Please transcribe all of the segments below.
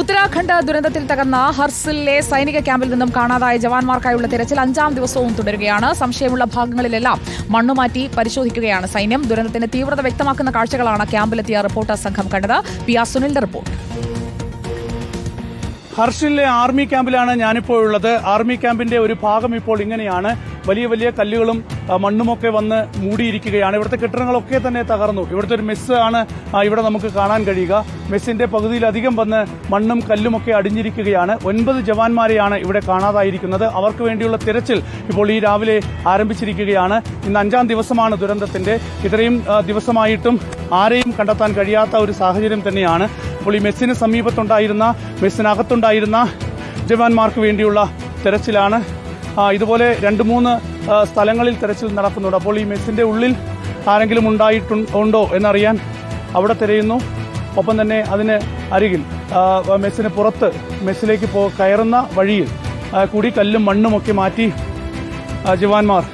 ഉത്തരാഖണ്ഡ് ദുരന്തത്തിൽ തകർന്ന ഹർസിലെ സൈനിക ക്യാമ്പിൽ നിന്നും കാണാതായ ജവാന്മാർക്കായുള്ള തിരച്ചിൽ അഞ്ചാം ദിവസവും തുടരുകയാണ്. സംശയമുള്ള ഭാഗങ്ങളിലെല്ലാം മണ്ണുമാറ്റി പരിശോധിക്കുകയാണ് സൈന്യം. ദുരന്തത്തിന്റെ തീവ്രത വ്യക്തമാക്കുന്ന കാഴ്ചകളാണ് ക്യാമ്പിലെത്തിയ റിപ്പോർട്ടർ സംഘം കണ്ടത്. പി ആർ സുനിലിന്റെ റിപ്പോർട്ട്. ഹർഷിലെ ആർമി ക്യാമ്പിലാണ് ഞാനിപ്പോൾ ഉള്ളത് ആർമി ക്യാമ്പിന്റെ ഒരു ഭാഗം ഇപ്പോൾ ഇങ്ങനെയാണ്. വലിയ വലിയ കല്ലുകളും മണ്ണുമൊക്കെ വന്ന് മൂടിയിരിക്കുകയാണ്. ഇവിടുത്തെ കെട്ടിടങ്ങളൊക്കെ തന്നെ തകർന്നു. ഇവിടുത്തെ ഒരു മെസ്സ് ആണ് ഇവിടെ നമുക്ക് കാണാൻ കഴിയുക. മെസ്സിന്റെ പകുതിയിലധികം വന്ന് മണ്ണും കല്ലുമൊക്കെ അടിഞ്ഞിരിക്കുകയാണ്. ഒൻപത് ജവാന്മാരെയാണ് ഇവിടെ കാണാതായിരിക്കുന്നത്. അവർക്ക് വേണ്ടിയുള്ള തിരച്ചിൽ ഇപ്പോൾ ഈ രാവിലെ ആരംഭിച്ചിരിക്കുകയാണ്. ഇന്ന് അഞ്ചാം ദിവസമാണ് ദുരന്തത്തിന്റെ. ഇത്രയും ദിവസമായിട്ടും ആരെയും കണ്ടെത്താൻ കഴിയാത്ത ഒരു സാഹചര്യം തന്നെയാണ്. അപ്പോൾ ഈ മെസ്സിന് സമീപത്തുണ്ടായിരുന്ന മെസ്സിനകത്തുണ്ടായിരുന്ന ജവാന്മാർക്ക് വേണ്ടിയുള്ള തെരച്ചിലാണ് ഇതുപോലെ രണ്ട് മൂന്ന് സ്ഥലങ്ങളിൽ തെരച്ചിൽ നടക്കുന്നുണ്ട്. അപ്പോൾ ഈ മെസ്സിന്റെ ഉള്ളിൽ ആരെങ്കിലും ഉണ്ടായിട്ടുണ്ടോ എന്നറിയാൻ അവിടെ തിരയുന്നു. ഒപ്പം തന്നെ അതിന് അരികിൽ മെസ്സിന് പുറത്ത് മെസ്സിലേക്ക് പോ കയറുന്ന വഴിയിൽ കൂടി കല്ലും മണ്ണുമൊക്കെ മാറ്റി ജവാന്മാർ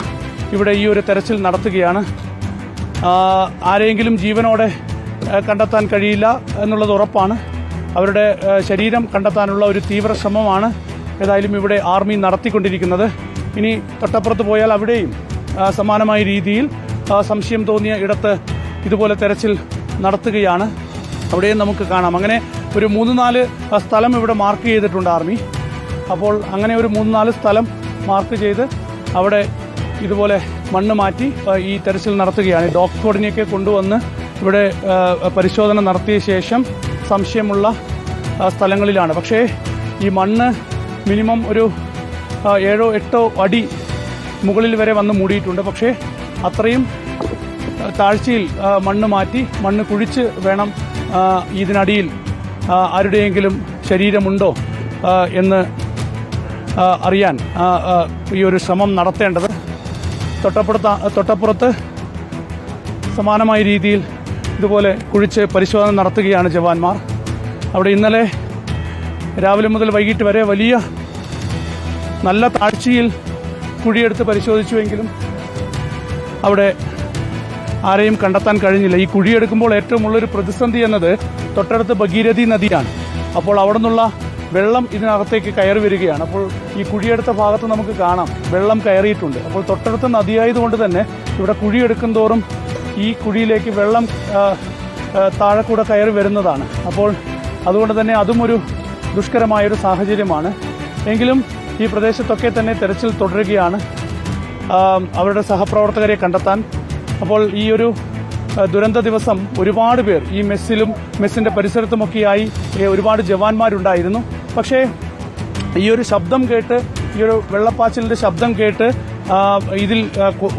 ഇവിടെ ഈ ഒരു തെരച്ചിൽ നടത്തുകയാണ്. ആരെങ്കിലും ജീവനോടെ കണ്ടെത്താൻ കഴിയില്ല എന്നുള്ളത് ഉറപ്പാണ്. അവരുടെ ശരീരം കണ്ടെത്താനുള്ള ഒരു തീവ്ര ശ്രമമാണ് ഏതായാലും ഇവിടെ ആർമി നടത്തിക്കൊണ്ടിരിക്കുന്നത്. ഇനി തൊട്ടപ്പുറത്ത് പോയാൽ അവിടെയും സമാനമായ രീതിയിൽ സംശയം തോന്നിയ ഇടത്ത് ഇതുപോലെ തെരച്ചിൽ നടത്തുകയാണ്. അവിടെയും നമുക്ക് കാണാം. അങ്ങനെ ഒരു മൂന്ന് നാല് സ്ഥലം ഇവിടെ മാർക്ക് ചെയ്തിട്ടുണ്ട് ആർമി. അപ്പോൾ അങ്ങനെ ഒരു മൂന്ന് നാല് സ്ഥലം മാർക്ക് ചെയ്ത് അവിടെ ഇതുപോലെ മണ്ണ് മാറ്റി ഈ തെരച്ചിൽ നടത്തുകയാണ്. ഡോഗ് സ്ക്വാഡിനെയൊക്കെ കൊണ്ടുവന്ന് ഇവിടെ പരിശോധന നടത്തിയ ശേഷം സംശയമുള്ള സ്ഥലങ്ങളിലാണ്. പക്ഷേ ഈ മണ്ണ് മിനിമം ഒരു ഏഴോ എട്ടോ അടി മുകളിൽ വരെ വന്ന് മൂടിയിട്ടുണ്ട്. പക്ഷേ അത്രയും താഴ്ചയിൽ മണ്ണ് മാറ്റി മണ്ണ് കുഴിച്ച് വേണം ഇതിനടിയിൽ ആരുടെയെങ്കിലും ശരീരമുണ്ടോ എന്ന് അറിയാൻ ഈ ഒരു ശ്രമം നടത്തേണ്ടത്. തൊട്ടപ്പുറത്ത് തൊട്ടപ്പുറത്ത് സമാനമായ രീതിയിൽ ഇതുപോലെ കുഴിച്ച് പരിശോധന നടത്തുകയാണ് ജവാന്മാർ. അവിടെ ഇന്നലെ രാവിലെ മുതൽ വൈകിട്ട് വരെ വലിയ നല്ല താഴ്ചയിൽ കുഴിയെടുത്ത് പരിശോധിച്ചുവെങ്കിലും അവിടെ ആരെയും കണ്ടെത്താൻ കഴിഞ്ഞില്ല. ഈ കുഴിയെടുക്കുമ്പോൾ ഏറ്റവും ഉള്ളൊരു പ്രതിസന്ധി എന്നത് തൊട്ടടുത്ത് ഭഗീരഥി നദിയാണ്. അപ്പോൾ അവിടെ നിന്നുള്ള വെള്ളം ഇതിനകത്തേക്ക് കയറി വരികയാണ്. അപ്പോൾ ഈ കുഴിയെടുത്ത ഭാഗത്ത് നമുക്ക് കാണാം. വെള്ളം കയറിയിട്ടുണ്ട്. അപ്പോൾ തൊട്ടടുത്ത നദിയായതുകൊണ്ട് തന്നെ ഇവിടെ കുഴിയെടുക്കും തോറും ഈ കുഴിയിലേക്ക് വെള്ളം താഴെ കൂടെ കയറി വരുന്നതാണ്. അപ്പോൾ അതുകൊണ്ട് തന്നെ അതും ഒരു ദുഷ്കരമായൊരു സാഹചര്യമാണ്. എങ്കിലും ഈ പ്രദേശത്തൊക്കെ തന്നെ തെരച്ചിൽ തുടരുകയാണ്. അവരുടെ സഹപ്രവർത്തകരെ കണ്ടെത്താൻ. അപ്പോൾ ഈ ഒരു ദുരന്ത ദിവസം ഒരുപാട് പേർ ഈ മെസ്സിലും മെസ്സിന്റെ പരിസരത്തുമൊക്കെയായി ഒരുപാട് ജവാന്മാരുണ്ടായിരുന്നു. പക്ഷേ ഈ ഒരു ശബ്ദം കേട്ട് ഈ ഒരു വെള്ളപ്പാച്ചിലിന്റെ ശബ്ദം കേട്ട് ഇതിൽ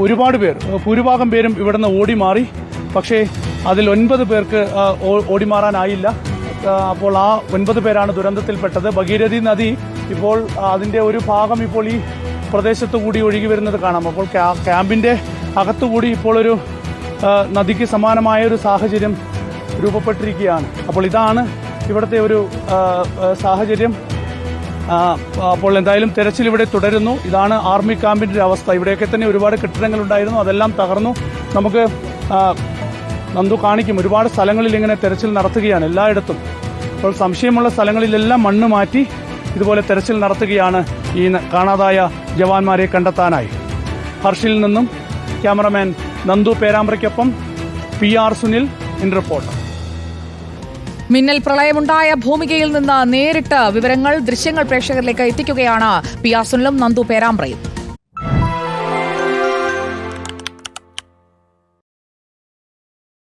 ഒരുപാട് പേർ ഭൂരിഭാഗം പേരും ഇവിടുന്ന് ഓടി മാറി പക്ഷേ അതിൽ ഒൻപത് പേർക്ക് ഓടിമാറാനായില്ല. അപ്പോൾ ആ ഒൻപത് പേരാണ് ദുരന്തത്തിൽപ്പെട്ടത്. ഭഗീരഥി നദി ഇപ്പോൾ അതിന്റെ ഒരു ഭാഗം ഇപ്പോൾ ഈ പ്രദേശത്തു കൂടി ഒഴുകി വരുന്നത് കാണാം. അപ്പോൾ ക്യാമ്പിന്റെ അകത്തുകൂടി ഇപ്പോൾ ഒരു നദിക്ക് സമാനമായ ഒരു സാഹചര്യം രൂപപ്പെട്ടിരിക്കുകയാണ്. അപ്പോൾ ഇതാണ് ഇവിടുത്തെ ഒരു സാഹചര്യം. അപ്പോൾ എന്തായാലും തെരച്ചിൽ ഇവിടെ തുടരുന്നു. ഇതാണ് ആർമി ക്യാമ്പിന്റെ ഒരു അവസ്ഥ. ഇവിടെയൊക്കെ തന്നെ ഒരുപാട് കെട്ടിടങ്ങൾ ഉണ്ടായിരുന്നു അതെല്ലാം തകർന്നു. നമുക്ക് നന്ദു കാണിക്കും. ഒരുപാട് സ്ഥലങ്ങളിൽ ഇങ്ങനെ തെരച്ചിൽ നടത്തുകയാണ് എല്ലായിടത്തും. അപ്പോൾ സംശയമുള്ള സ്ഥലങ്ങളിലെല്ലാം മണ്ണ് മാറ്റി ഇതുപോലെ തെരച്ചിൽ നടത്തുകയാണ് ഈ കാണാതായ ജവാന്മാരെ കണ്ടെത്താനായി. ഹർഷിൽ നിന്നും ക്യാമറമാൻ നന്ദു പേരാമ്പ്രയ്ക്കൊപ്പം P R Sunil in report. മിന്നൽ പ്രളയമുണ്ടായ ഭൂമികയിൽ നിന്ന് നേരിട്ട് വിവരങ്ങൾ ദൃശ്യങ്ങൾ പ്രേക്ഷകരിലേക്ക് എത്തിക്കുകയാണ് പി ആർ സുനിലും നന്ദു പേരാമ്പ്രയും.